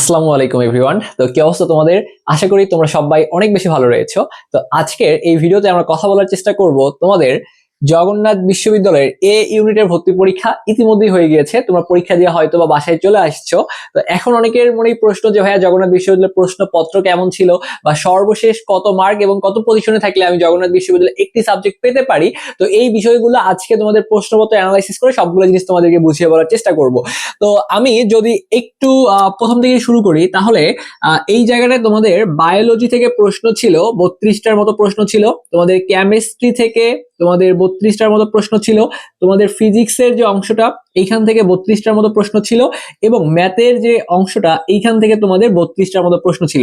আসসালামু আলাইকুম এভরিওয়ান তো কি অবস্থা তোমাদের? আশা করি তোমরা সবাই অনেক বেশি ভালো রয়েছো। তো আজকের এই ভিডিওতে আমরা কথা বলার চেষ্টা করব তোমাদের জগন্নাথ বিশ্ববিদ্যালয়ের এ ইউনিটের ভর্তি পরীক্ষা ইতিমধ্যেই হয়ে গিয়েছে। তোমরা পরীক্ষা দিয়ে হয়তো বা বাসায় চলে আসছো। তো এখন অনেকের মনেই প্রশ্ন যে, ভাইয়া, জগন্নাথ বিশ্ববিদ্যালয়ের প্রশ্নপত্র কেমন ছিল? বা সর্বশেষ কত মার্ক এবং কত পজিশনে থাকলে আমি জগন্নাথ বিশ্ববিদ্যালয়ে একটি সাবজেক্ট পেতে পারি? তো এই বিষয়গুলো আজকে তোমাদের প্রশ্নপত্র অ্যানালাইসিস করে সবগুলো জিনিস তোমাদেরকে বুঝিয়ে বলার চেষ্টা করব। তো আমি যদি একটু প্রথম থেকে শুরু করি, তাহলে এই জায়গাটায় তোমাদের বায়োলজি থেকে প্রশ্ন ছিল, বত্রিশটার মতো প্রশ্ন ছিল। তোমাদের কেমিস্ট্রি থেকে তোমাদের বত্রিশটার মতো প্রশ্ন ছিল। তোমাদের ফিজিক্সের যে অংশটা, এইখান থেকে বত্রিশটার মতো প্রশ্ন ছিল এবং ম্যাথের যে অংশটা, এইখান থেকে তোমাদের বত্রিশটার মতো প্রশ্ন ছিল।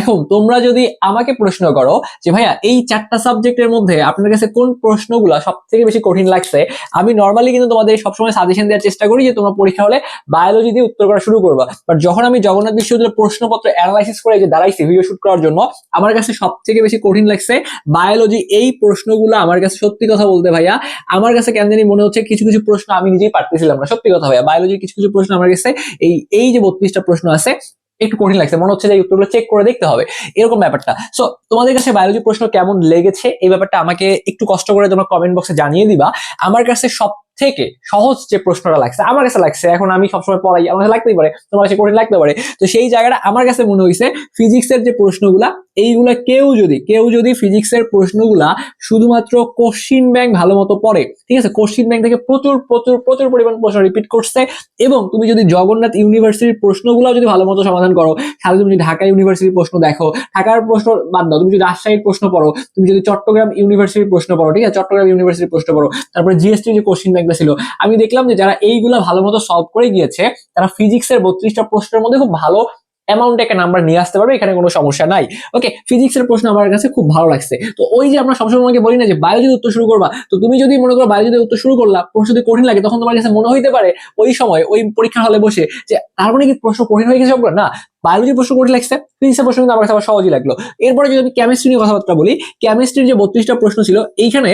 এখন তোমরা যদি আমাকে প্রশ্ন করো যে, ভাইয়া, এই চারটা সাবজেক্টের মধ্যে আপনার কাছে কোন প্রশ্নগুলো সব থেকে বেশি কঠিন লাগছে? আমি নর্মালি কিন্তু তোমাদের সবসময় সাজেশন দেওয়ার চেষ্টা করি যে, তোমরা পরীক্ষা হলে বায়োলজি দিয়ে উত্তর করা শুরু করবা। বাট যখন আমি জগন্নাথ বিশ্ববিদ্যালয়ের প্রশ্নপত্র অ্যানালাইসিস করে যে দাঁড়াইছি ভিডিও শুট করার জন্য, আমার কাছে সব থেকে বেশি কঠিন লাগছে বায়োলজি এই প্রশ্নগুলো আমার কাছে সত্যি কথা বলতে ভাইয়া, আমার কাছে কেন জানি মনে হচ্ছে কিছু কিছু প্রশ্ন আমি নিজেই পারতেছিলাম না। সত্যি কথা ভাইয়া বায়োলজির কিছু কিছু প্রশ্ন আমার কাছে এই এই যে বত্রিশটা প্রশ্ন আছে, একটু কঠিন লাগছে। মনে হচ্ছে যে উত্তরগুলো চেক করে দেখতে হবে। এরকম ব্যাপারটা। সো তোমাদের কাছে বায়োলজি প্রশ্ন কেমন লেগেছে? এই ব্যাপারটা আমাকে একটু কষ্ট করে তোমরা কমেন্ট বক্সে জানিয়ে দিবা। আমার কাছে সব থেকে সহজ যে প্রশ্নটা লাগছে, আমার কাছে লাগছে, এখন আমি সবসময় পড়াই, আমার কাছে লাগতেই পারে, তোমার কাছে কঠিন লাগতে পারে, তো সেই জায়গাটা আমার কাছে মনে হয়েছে ফিজিক্সের যে প্রশ্নগুলা, এইগুলা কেউ যদি কেউ যদি ফিজিক্সের প্রশ্নগুলা শুধুমাত্র কোশ্চিন ব্যাংক ভালো মতো পড়ে, ঠিক আছে? কোশ্চিন ব্যাংক থেকে প্রচুর প্রচুর প্রচুর পরিমাণ প্রশ্ন রিপিট করছে এবং তুমি যদি জগন্নাথ ইউনিভার্সিটির প্রশ্নগুলো যদি ভালো মতো সমাধান করো, তাহলে তুমি যদি ঢাকা ইউনিভার্সিটির প্রশ্ন দেখো, ঢাকার প্রশ্ন বাদ দাও, তুমি যদি রাজশাহীর প্রশ্ন পড়ো, তুমি যদি চট্টগ্রাম ইউনিভার্সিটির প্রশ্ন পড়ো, ঠিক আছে? চট্টগ্রাম ইউনিভার্সিটির প্রশ্ন পড়ো, তারপরে জিএসটি যে কোশ্চিন ব্যাংকটা ছিল আমি দেখলাম যে যারা এইগুলা ভালো মতো সলভ করে গিয়েছে, তারা ফিজিক্সের বত্রিশটা প্রশ্নের মধ্যে খুব ভালো অ্যামাউন্ট একটা নাম্বার নিয়ে আসতে পারবে, এখানে কোনো সমস্যা নাই। ওকে ফিজিক্সের প্রশ্ন আমার কাছে খুব ভালো লাগছে। তো ওই যে আমরা সবসময় আমাকে বলি না যে বায়োলজি উত্তর শুরু করবা, তো তুমি যদি মনে করো বায়োলজি উত্তর শুরু করলা, প্রশ্ন যদি কঠিন লাগে, তখন তোমার কাছে মনে হইতে পারে ওই সময়, ওই পরীক্ষার হলে বসে যে তার মানে কি প্রশ্ন কঠিন হয়ে গেছে না বায়োলজি প্রশ্ন কঠিন লাগছে ফিজিক্সের প্রশ্ন কিন্তু আমার কাছে আবার সহজই লাগল। এরপরে যদি আমি কেমিস্ট্রি নিয়ে কথাবার্তা বলি কেমিস্ট্রির যে বত্রিশটা প্রশ্ন ছিল, এইখানে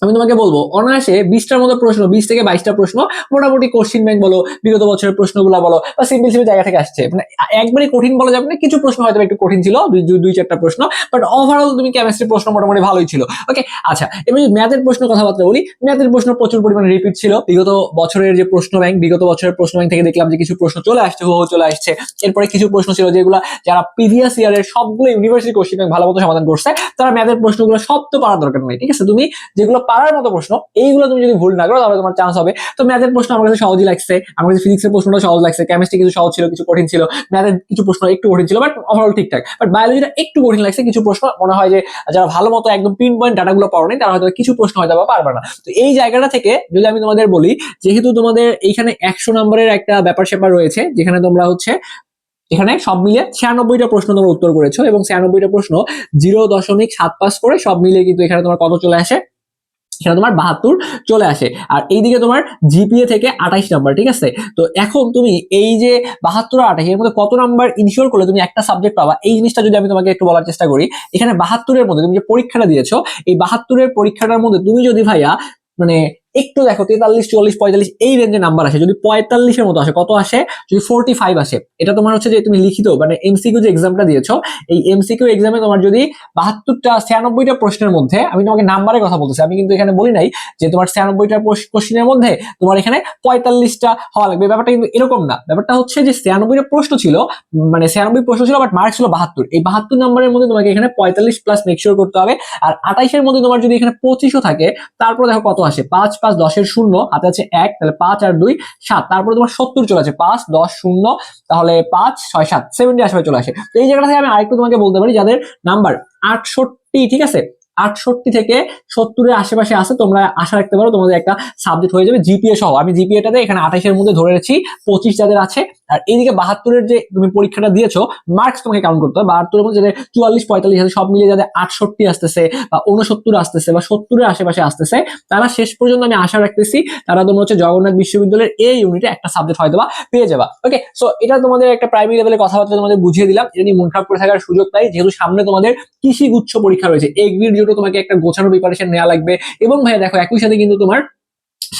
আমি তোমাকে বলব, অনায়াসে বিশটার মতো প্রশ্ন, বিশ থেকে বাইশটা প্রশ্ন, মোটামুটি কোশ্চিন ব্যাংক বলো, বিগত বছরের প্রশ্নগুলো বলো, বা সিম্পল সিম্পল জায়গা থেকে আসছে। মানে একবারে কঠিন বলা যাবে না, কিছু প্রশ্ন হয়তো একটু কঠিন ছিল, দুই দুই- চারটা প্রশ্ন বাট ওভারঅল তুমি কেমিস্ট্রি প্রশ্ন মোটামুটি ভালোই ছিল ওকে আচ্ছা এবার ম্যাথের প্রশ্ন কথাবার্তা বলি ম্যাথের প্রশ্ন প্রচুর পরিমাণে রিপিট ছিল, বিগত বছরের যে প্রশ্ন ব্যাংক বিগত বছরের প্রশ্ন ব্যাংক থেকে দেখলাম যে কিছু প্রশ্ন চলে আসছে, হো চলে আসছে। এরপরে কিছু প্রশ্ন ছিল যেগুলো যারা প্রিভিয়াস ইয়ারের সবগুলো ইউনিভার্সিটি কোশ্চিন ব্যাংক ভালো মতো সমাধান করছে, তারা ম্যাথের প্রশ্নগুলো সব তো পারার দরকার নেই, ঠিক আছে? তুমি যেগুলো পারার মতো প্রশ্ন, এইগুলো তুমি যদি ভুল না করো, তাহলে তোমার চান্স হবে। তো ম্যাথের প্রশ্ন আমার কাছে সহজই লাগছে। আমার কাছে ফিজিক্সের প্রশ্নটা সহজ লাগছে। কেমিস্ট্রি কিছু সহজ ছিল, কিছু কঠিন ছিল। ম্যাথের কিছু প্রশ্ন একটু কঠিন ছিল বাট ওভারঅল ঠিকঠাক। বাট বায়োলজিটা একটু কঠিন লাগছে, কিছু প্রশ্ন মনে হয় যে, যারা ভালো মতো একদম পিন পয়েন্ট ডাটাগুলো পড়ো নাই তারা হয়তো কিছু প্রশ্ন হয়তো পারবে না। তো এই জায়গাটা থেকে যদি আমি তোমাদের বলি, যেহেতু তোমাদের এইখানে একশো নম্বরের একটা ব্যাপার স্যাপার রয়েছে, যেখানে তোমরা হচ্ছে, এখানে সব মিলিয়ে ছিয়ানব্বইটা প্রশ্ন তোমরা উত্তর করেছ এবং ছিয়ানব্বইটা প্রশ্ন জিরো দশমিক সাত পাস করে সব মিলিয়ে কিন্তু এখানে তোমার কত চলে আসে? এখানে তোমার বাহাত্তর চলে আসে। আর এইদিকে তোমার জিপিএ থেকে আঠাইশ নাম্বার ঠিক আছে? তো এখন তুমি এই যে বাহাত্তর আর এর মধ্যে কত নাম্বার ইনশিওর করলে তুমি একটা সাবজেক্ট পাবা? এই জিনিসটা যদি আমি তোমাকে একটু বলার চেষ্টা করি, এখানে বাহাত্তরের মধ্যে তুমি যে পরীক্ষাটা দিয়েছ, এই বাহাত্তরের পরীক্ষাটার মধ্যে তুমি যদি ভাইয়া মানে একটু দেখো, তেতাল্লিশ চল্লিশ পঁয়তাল্লিশ, এই রেঞ্জে নাম্বার আসে। যদি পঁয়তাল্লিশের মতো আসে, কত আসে? যদি ফোর্টি ফাইভ আসে। এটা তোমার হচ্ছে যে তুমি লিখিত মানে এমসিকিউ যে এক্সামটা দিয়েছ, এই এমসিকিউ এক্সামে তোমার যদি বাহাত্তরটা, ছিয়ানব্বইটা প্রশ্নের মধ্যে, আমি তোমাকে নাম্বারের কথা বলতেছি, আমি কিন্তু এখানে বলি নাই যে তোমার ছিয়ানব্বইটা কোশ্চেনের মধ্যে তোমার এখানে পঁয়তাল্লিশটা হওয়া লাগবে। ব্যাপারটা কিন্তু এরকম না। ব্যাপারটা হচ্ছে যে ছিয়ানব্বইটা প্রশ্ন ছিল মানে ছিয়ানব্বই প্রশ্ন ছিল বাট মার্ক ছিল বাহাত্তর। এই বাহাত্তর নাম্বারের মধ্যে তোমাকে এখানে পঁয়তাল্লিশ প্লাস মেকশিওর করতে হবে। আর আঠাইশের মধ্যে তোমার যদি এখানে পঁচিশও থাকে, তারপর দেখো কত আসে? পাঁচ পাঁচ দশের শূন্য, হাতে আছে এক, তাহলে পাঁচ আর দুই, সাত। তারপরে তোমার সত্তর চলে আছে পাঁচ, দশ, শূন্য, তাহলে পাঁচ, ছয়, সাত সেভেন্টি আসবে, চলে আসে। তো এই জায়গাটা থেকে আমি আরেকটু তোমাকে বলতে পারি, যাদের নাম্বার আটষট্টি, ঠিক আছে? আটষট্টি থেকে সত্তরের আশেপাশে আছে, তোমরা আশা রাখতে পারো তোমাদের একটা সাবজেক্ট হয়ে যাবে জিপিএ সহ। আমি জিপিএটাতে এখানে আঠাশের মধ্যে ধরে রেখেছি, পঁচিশ যাদের আছে। আর এইদিকে বাহাত্তরের যে তুমি পরীক্ষাটা দিয়েছ মার্কস তোমাকে কাউন্ট করতে হবে। বাহাত্তরের মধ্যে যাদের চুয়াল্লিশ, পঁয়তাল্লিশ আছে, সব মিলিয়ে যাদের আটষট্টি আসতেছে বা উনসত্তর আসতেছে বা সত্তরের আশেপাশে আসতেছে, তারা শেষ পর্যন্ত আমি আশা রাখতেছি তারা তোমরা হচ্ছে জগন্নাথ বিশ্ববিদ্যালয়ের এই ইউনিটে একটা সাবজেক্ট হয়তো বা পেয়ে যাবা। ওকে সো এটা তোমাদের একটা প্রাইমারি লেভেলে কথাবার্তা তোমাদের বুঝিয়ে দিলাম। এটা নিয়ে মন খারাপ করে থাকার সুযোগ নাই। যেহেতু সামনে তোমাদের কৃষি গুচ্ছ পরীক্ষা রয়েছে এগ্রির জন্য তোমাকে একটা গোছানো প্রিপারেশন নেওয়া লাগবে। এবং ভাইয়া দেখো একই সাথে কিন্তু তোমার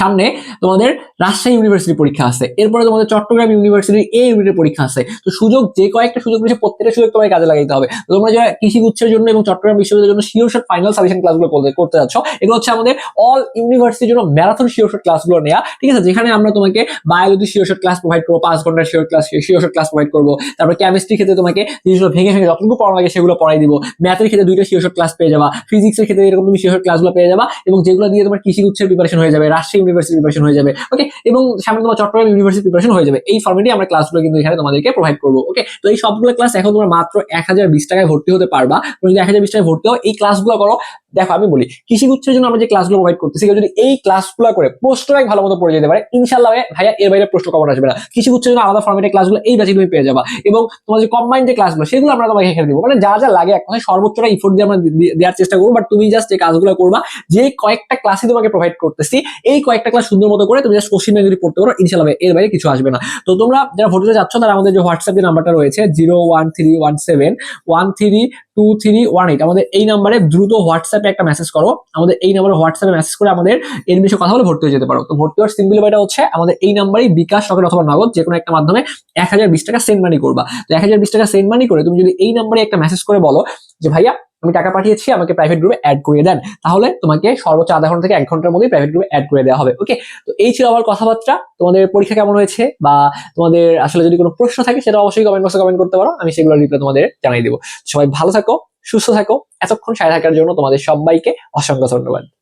সামনে তোমাদের রাজশাহী ইউনিভার্সিটি পরীক্ষা আছে। এরপরে তোমাদের চট্টগ্রাম ইউনিভার্সিটির এ ইউনিটের পরীক্ষা আছে। তো সুযোগ যে কয়েকটা সুযোগ রয়েছে, প্রত্যেকটা সুযোগ তোমাকে কাজে লাগাইতে হবে। তোমরা যারা কৃষি গুচ্ছের জন্য এবং চট্টগ্রাম বিশ্ববিদ্যালয়ের জন্য শিওর শট ফাইনাল সাজেশন ক্লাসগুলো করতে যাচ্ছ, এগুলো হচ্ছে আমাদের অল ইউনিভার্সিটির জন্য ম্যারাথন শিওর শট ক্লাসগুলো নেওয়া ঠিক আছে? যেখানে আমরা তোমাকে biology sure shot class provide করব পাঁচ ঘণ্টার sure class sure shot class provide করব। তারপর কেমিস্ট্রি ক্ষেত্রে তোমাকে জিনিসগুলো ভেঙে ভেঙে যতটুকু পড়া লাগে সেগুলো পড়াই দিব। ম্যাথের ক্ষেত্রে দুইটা শিওর শট ক্লাস পেয়ে যাবা। ফিজিক্সের ক্ষেত্রে এরকম তুমি শিওর ক্লাসগুলো পেয়ে যাবা এবং যেগুলো দিয়ে তোমার কৃষি গুচ্ছের প্রিপারেশন হয়ে যাবে। রাজশাহী ইউনিভার্সিটি প্রিপারেশন হয়ে যাবে ওকে এবং সামনে তোমার চট্টগ্রাম ইউনিভার্সিটি প্রিপারেশন হয়ে যাবে। এই ফর্মেটে আমরা ক্লাসগুলো কিন্তু এখানে তোমাদেরকে প্রোভাইড করব ওকে তো এই সবগুলো ক্লাস এখন তোমার মাত্র এক হাজার বিশ টাকায় ভর্তি হতে পারবা। তুমি যদি এক হাজার বিশ টাকায় ভর্তি হও, এই ক্লাসগুলো করো দেখো, আমি বলি কৃষি গুচ্ছের জন্য আমরা যে ক্লাসগুলো প্রোভাইড করতেছি যদি এই ক্লাসগুলো করে প্রশ্ন ব্যাংক ভালো মতো পড়ে যেতে পারে ইনশাল্লাহ ভাইয়া এর বাইরে প্রশ্ন কমন আসবে না। কৃষি গুচ্ছের জন্য আলাদা ফর্মেটে ক্লাসগুলো এই ব্যাচে তুমি পেয়ে যাবা। এবং তোমার যে কম্বাইন যে ক্লাসগুলো সেগুলো আমরা তোমাকে এখানে দিব। মানে যা যা লাগে, এক কথায় সর্বোচ্চটা ইফোর্ট দিয়ে আমরা দেওয়ার চেষ্টা করব বাট তুমি জাস্ট এই কাজগুলো করবা, যে কয়েকটা ক্লাসই তোমাকে প্রোভাইড করতেছি, এই কয়েকটা ক্লাস সুন্দর মতো করে তুমি জাস্ট কোশ্চিন যদি পড়তে পারো ইনশাল্লাহ এর বাইরে কিছু আসবে না। তো তোমরা যারা ভর্তিতে যাচ্ছ তারা আমাদের যে হোয়াটসঅ্যাপ যে নাম্বারটা রয়েছে zero one three one seven one three two three one eight আমাদের এই নাম্বারে দ্রুত হোয়াটসঅ্যাপে একটা মেসেজ করো। আমাদের এই নাম্বারে হোয়াটসঅ্যাপে মেসেজ করে আমাদের এর বিষয়ে কথা বলে ভর্তি হয়ে যেতে পারো। তো ভর্তি হওয়ার সিম্পল উপায়টা হচ্ছে, আমাদের এই নাম্বারেই বিকাশ সকেট অথবা নগদ যে কোনো একটা মাধ্যমে এক হাজার বিশ টাকা সেন্ড মানি করবা। তো এক হাজার বিশ টাকা সেন্ড মানি করে তুমি যদি এই নাম্বারে একটা মেসেজ করে বলো যে, ভাইয়া, আমি টাকা পাঠিয়েছি, আমাকে প্রাইভেট গ্রুপে অ্যাড করিয়ে দেন। তাহলে তোমাকে সর্বোচ্চ আধা ঘণ্টা থেকে এক ঘণ্টার মধ্যে প্রাইভেট গ্রুপে অ্যাড করে দেওয়া হবে। ওকে তো এই ছিল আমার কথাবার্তা। তোমাদের পরীক্ষা কেমন হয়েছে? বা তোমাদের আসলে যদি কোনো প্রশ্ন থাকে, সেটা অবশ্যই কমেন্ট বক্সে কমেন্ট করতে পারো। আমি সেগুলো রিপ্লাই তোমাদের জানিয়ে দেবো। সবাই ভালো থাকো। সুস্থ থাকো এতক্ষণ সাথে থাকার জন্য তোমাদের সবাইকে অসংখ্য ধন্যবাদ।